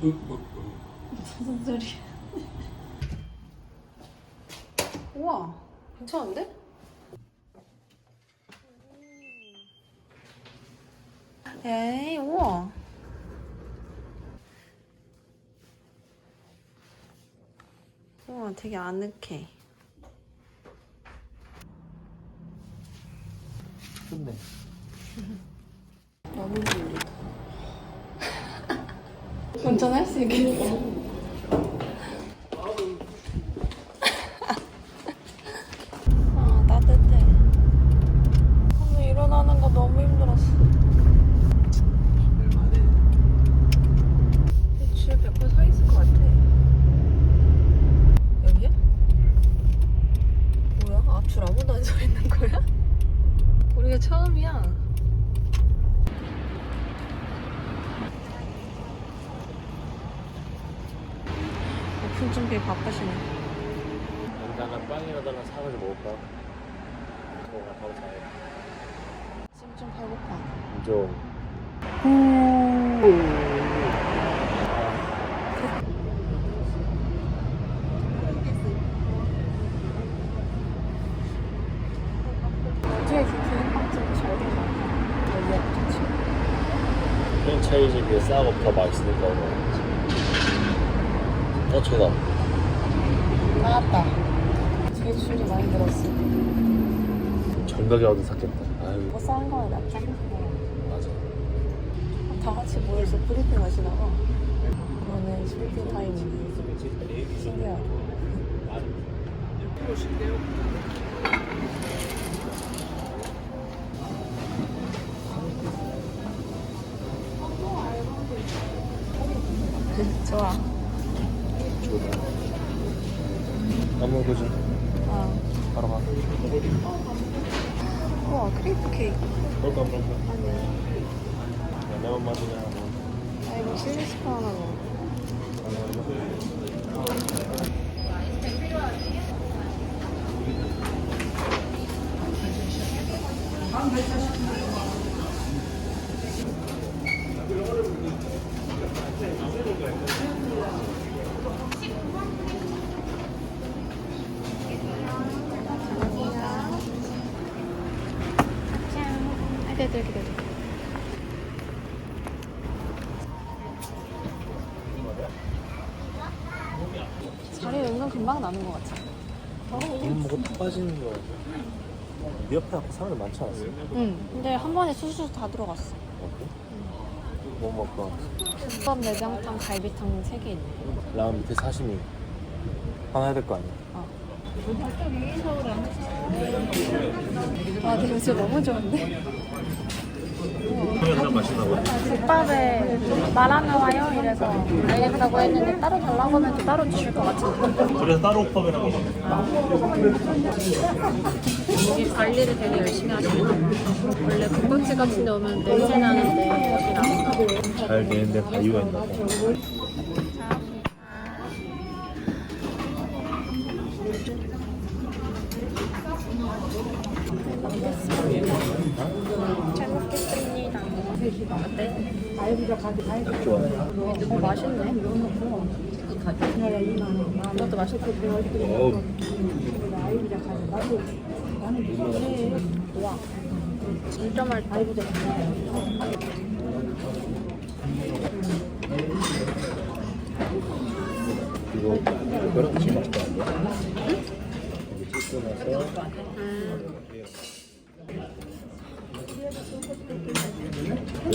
소리. 우와, 괜찮은데? 에이, 우와. 우와, 되게 아늑해. 좋네. 너무 좋다. 운전할 수 있겠어. 아, 따뜻해. 오늘 일어나는 거 너무 힘들었어. 얼마네. 집에 100번 서 있을 것 같아. 여기야? 뭐야? 앞줄 아무도 안 서 있는 거야? 우리가 처음이야. 오픈 준비 바쁘시네. 간단한 빵이라다가 사가지고 먹을까? 먹어, 바로 자요. 지금 좀 배고파. 좀. 어떻게 그 비빔밥집이 잘 되나? 여기가 좋지. 프랜차이즈 비해 싸고 더 맛있으니까. 어, 저다. 나왔다. 되게 줄이 많이 들었어. 정각에 얻은 샀겠다. 아유, 뭐 싸는 거야 낫지? 맞아. 다 같이 모여서 브리핑 하시나 봐. 그거는 브리핑 타임인데 신기하다. 좋아. 너무 그지? 아. 바로 가. 우와 크레이프 케이크. 그럴까, 그럴까. 레몬 맛이냐, 뭐. 아 이거 칠리 스파 하나 먹어. 짠. 기대돼 기대돼. 자리 은근 금방 나는 것 같아. 밥 먹고 탁 빠지는 거. 네 옆에 아까 사람이 많지 않았어? 응. 근데 한 번에 수수 다 들어갔어. 뭐 먹고 국밥 내장탕, 갈비탕 세 개 있네. 라면 밑에 사시미 하나 해야 될 거 아니야? 어. 아, 근데 진짜 너무 좋은데? 그냥 맛있나 보네. 국밥에 말안 나와요? 이래서 알겠다고 했는데 따로 달라고 하면 또 따로 주실 것 같은데. 그래서 따로 컵이라고 여기 관리를 되게 열심히 하시나 원래 국밥집 같은 데 오면 냄새 나는데 여긴 안 나. 잘 되는데 다 이유가 있나 봐. 어때? 좋아. 어, 맛있네. 이것도 맛있고. 어우. 와. 진짜 맛있다. 이거 이거랑 같이 맛있다 안 돼? 여기 찍고 나서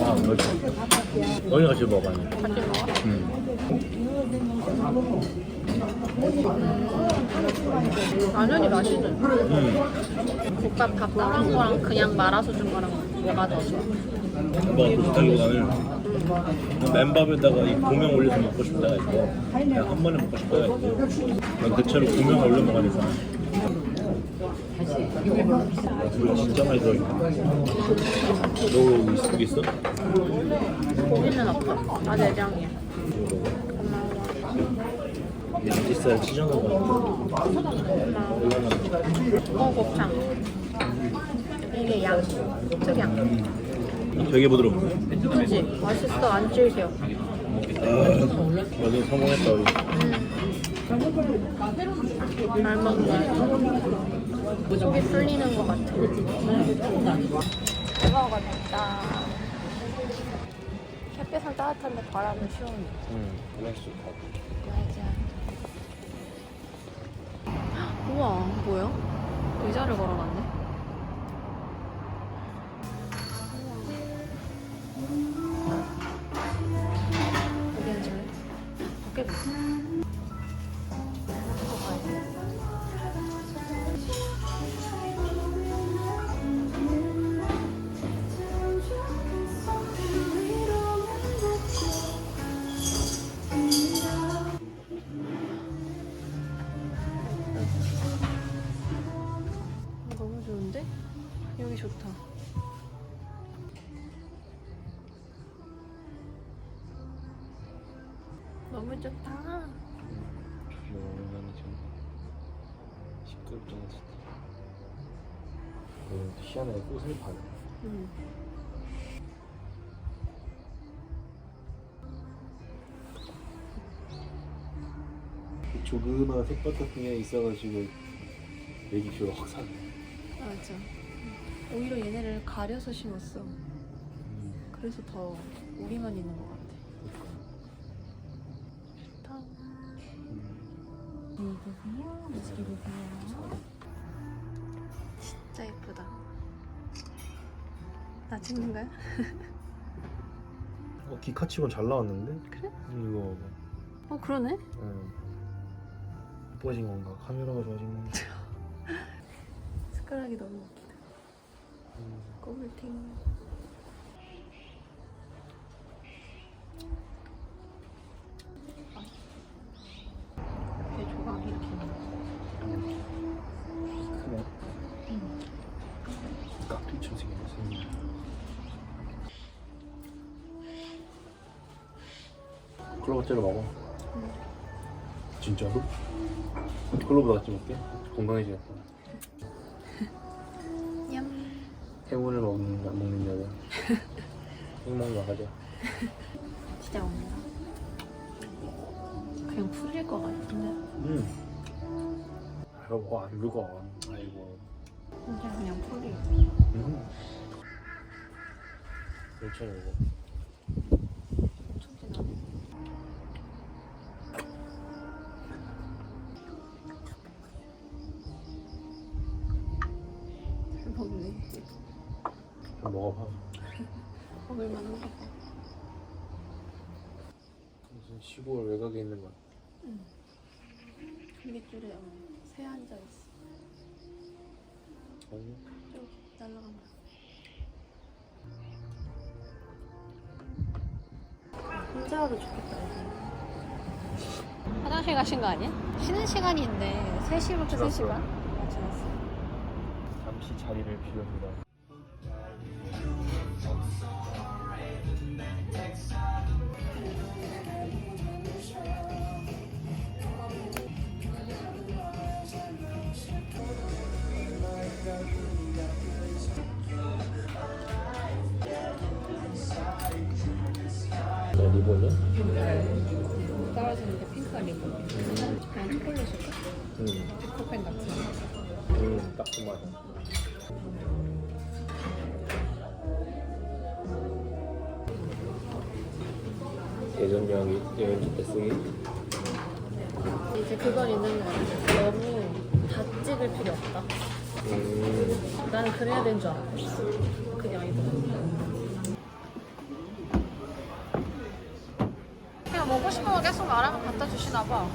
와, 넓다. 너희 같이 먹어, 많이. 같이 먹어? 라면이 맛있네. 음. 국밥 밥 따른 거랑 그냥 말아서 준 거랑 뭐가 더 좋아? 뭐 비슷하기보다는 맨밥에다가 이 고명 올려서 먹고 싶다 해서 그냥 한 번에 먹고 싶다 해서 난 대체로 고명 올려 돼서 물 진짜 많이 들어있네 너 있- 있어? 고기는 없어. 나 내장이야. 양지살 찢어놓은 거 어, 곱창. 이게 양. 특양. 되게 부드럽네 그치? 맛있어. 안 질겨. 완전 성공했다 우리. 잘 먹네. 속이 풀리는 것 같아. 잘 먹었다. 햇빛은 따뜻한데 바람은 시원해. 응. 그날 좋 우와, 뭐야? 의자를 걸어놨네. 어디 시끄럽잖아 진짜. 오늘 희한하게 꽃을 파네. 응. 조그마한 색깔 같은 게 있어가지고 애기 귀가 확 사네. 맞아. 오히려 얘네를 가려서 심었어. 그래서 더 우리만 있는 것 같아. 보세요. 이거 보세요. 진짜 예쁘다. 나 찍는 거야? 어, 기카치곤 잘 나왔는데? 그래? 이거 어 그러네. 응. 이뻐진 건가? 카메라가 좋아진 건가? 숟가락이 너무 웃기다. 음. 꼬물팅. 클로버째로 먹어. 진짜로? 클로버 같이 먹게? 건강해지겠다. 냠. 행운을 먹는, 안 먹는 여자. 행복 나가자. 진짜 먹는다. 그냥 풀릴 것 같은데. 응. 아이고, 뭐안 늙어. 아이고. 진짜 그냥 풀리. 응. 괜찮아, 이거. 좀 먹어봐. 먹을 만 한가 봐. 무슨 시골 외곽에 있는 거야. 전깃줄에 어, 새 앉아 있어. 아니, 쭉 날라간다. 혼자 와도 좋겠다. 화장실 가신 거 아니야? 쉬는 시간인데 3시부터 지났어요. 3시 반? 잠시 자리를. 네, 리본이야? 떨어지는 게 핑크 리본. 그냥 초콜릿일까? 응. 피코펜 같은. 맛이야. 예전 여행이 여행 때 쓰기. 이제 그건 있는 거 같아. 너무 다 찍을 필요 없다. 음, 나는 그래야 되는 줄 알았어. 그게 아니더라. 그냥 먹고 싶은 거 계속 말하면 갖다 주시나 봐.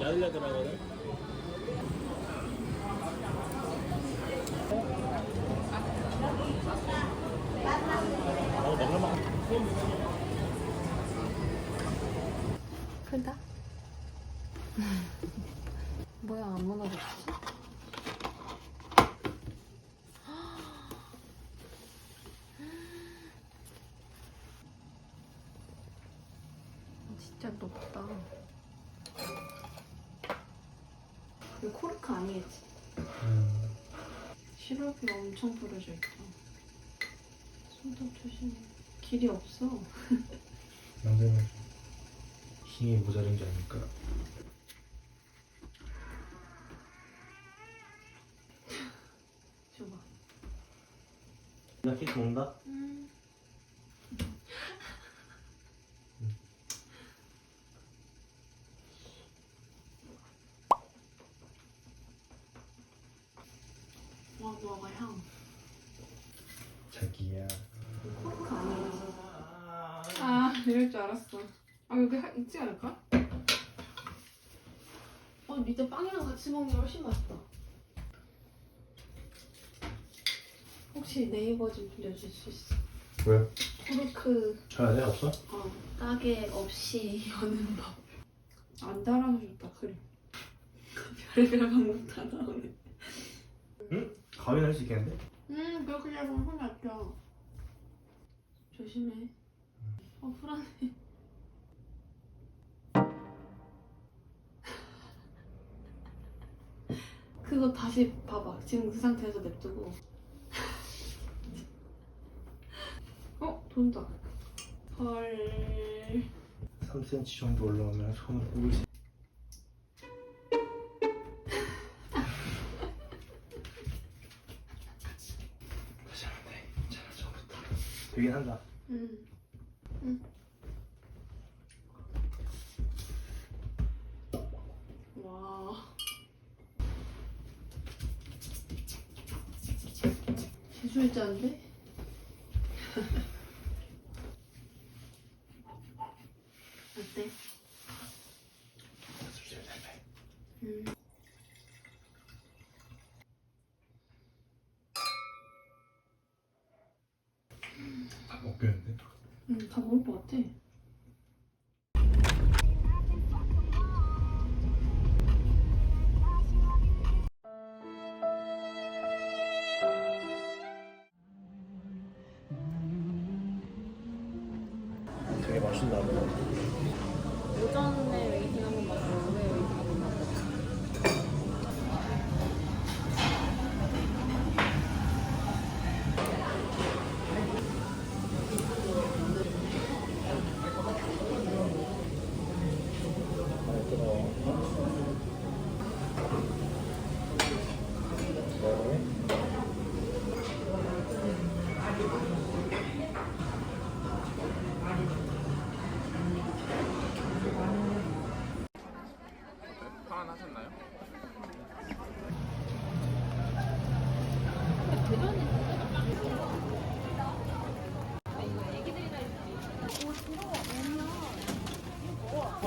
야들야들하거든. 어, 먹을만. 크다. 뭐야 안 무너졌지? 아, 진짜 높다. 이거 코르크 아니겠지? 시럽이 엄청 뿌려져 있다. 손톱 조심해. 길이 없어. 남자는 힘이 모자란 게 아닐까. 줘봐. 나 케이크 온다? 음. 와, 뭐가 향. 자기야. 코르크? 아, 이럴 줄 알았어. 아, 여기 하- 있지 않을까? 어, 밑에 빵이랑 같이 먹는 게 훨씬 맛있다. 혹시 네이버 좀 빌려줄 수 있어? 왜? 코르크 줘야 돼? 없어? 어, 따개 없이 여는 법. 안 달아서 좋다, 그래. 별의별 방법 다 나오네. 응? 가윈 할수 있겠는데? 음, 그렇게 잡으면 손이 아껴. 조심해. 어, 불안해. 그거 다시 봐봐. 지금 그 상태에서 냅두고. 어, 돈다. 헐. 3cm 정도 올라오면 손을 꼽을 수 한다. 응. 응. 와. 제주일자인데? 맛있나 봐. 오전에 웨이팅 한번 오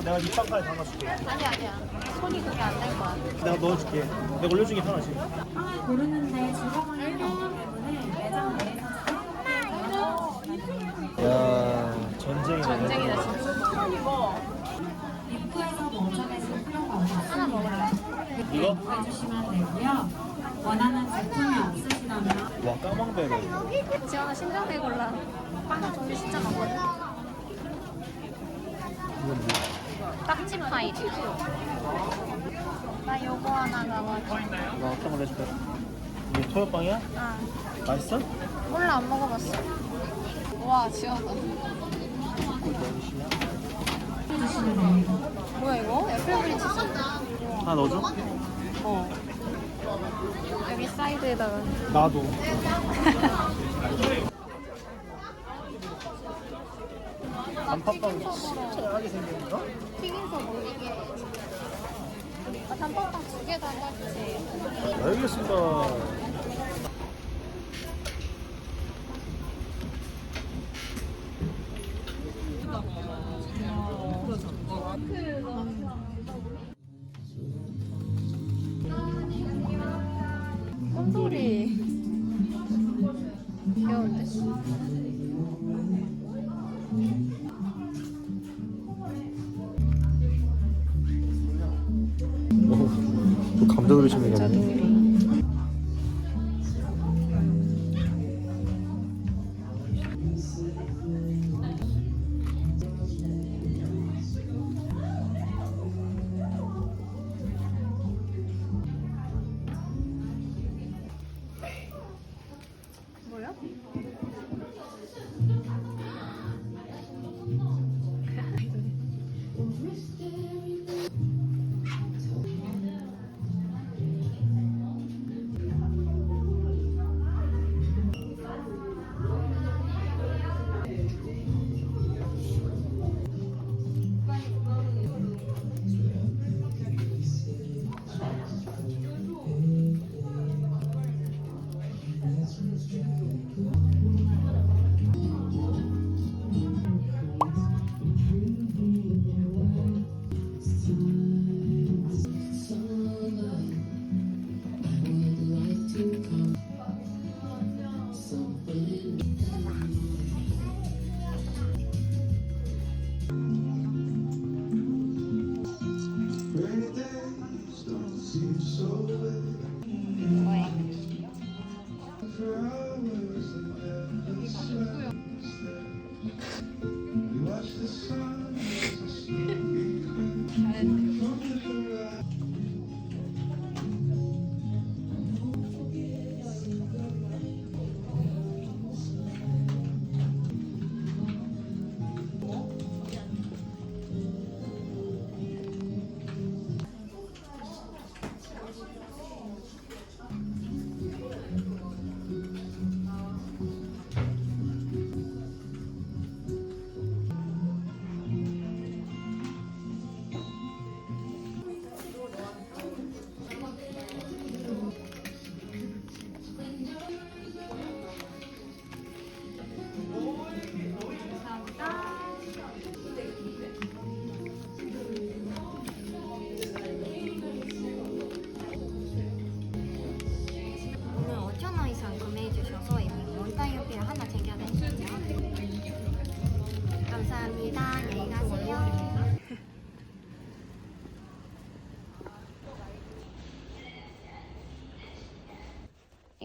어, 내가 이 빵까지 담아줄게. 아니 아니야. 손이 그게 안 될 거야. 내가 넣어줄게. 내가 올려주기 편하지. 빵을 고르는데 때문에 매장 내에서 자유롭게 야 전쟁이네. 전쟁이다 진짜. 입구에서 멈춰계실 필요가 없어요. 하나 먹을래? 이거? 해주시면 되고요. 원하는 제품이 없으시다면 와 까망베르. 지원아 신중하게 골라. 빵 종류 진짜 많거든. 이건 뭐? 딱지 파이. 나 요거 하나 남아. 나 어떤 걸 해줄까? 이게 토요빵이야? 아, 맛있어? 몰라 안 먹어봤어. 와 지원아. 이거 넣으시냐? 뭐야 이거? 애플브리 치즈. 하나 넣어줘? 어. 여기 사이드에다가. 나도. 단팥빵 야하게 생겼나? 튀김서 먹이게. 아, 단팥빵 두개 달라주세요. 알겠습니다. 오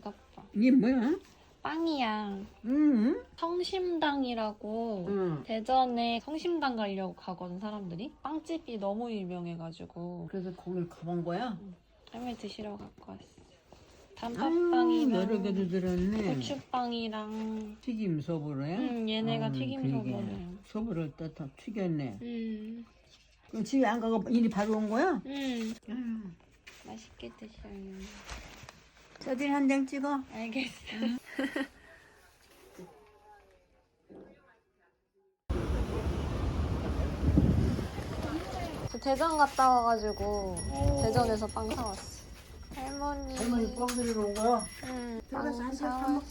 이거 봐. 이게 뭐야? 빵이야. 응? 성심당이라고 응. 대전에 성심당 가려고 가거든 사람들이. 빵집이 너무 유명해가지고 그래서 거길 가본 거야? 할머니 드시러 갖고 왔어. 아유, 단팥빵이랑 여러 개도 들었네. 고추빵이랑 튀김 소보로야? 음, 얘네가 아유, 튀김 그러게. 소보네. 소보를 또 다 튀겼네. 음, 그럼 집에 안 가고 일이 바로 온 거야? 음, 음. 맛있게 드셔요. 사진 한장 찍어. 알겠어. 저 대전 갔다 와가지고 대전에서 빵 사왔어. 할머니. 할머니 뻥 들이러 온 거야? 응. 빵 사와주셔.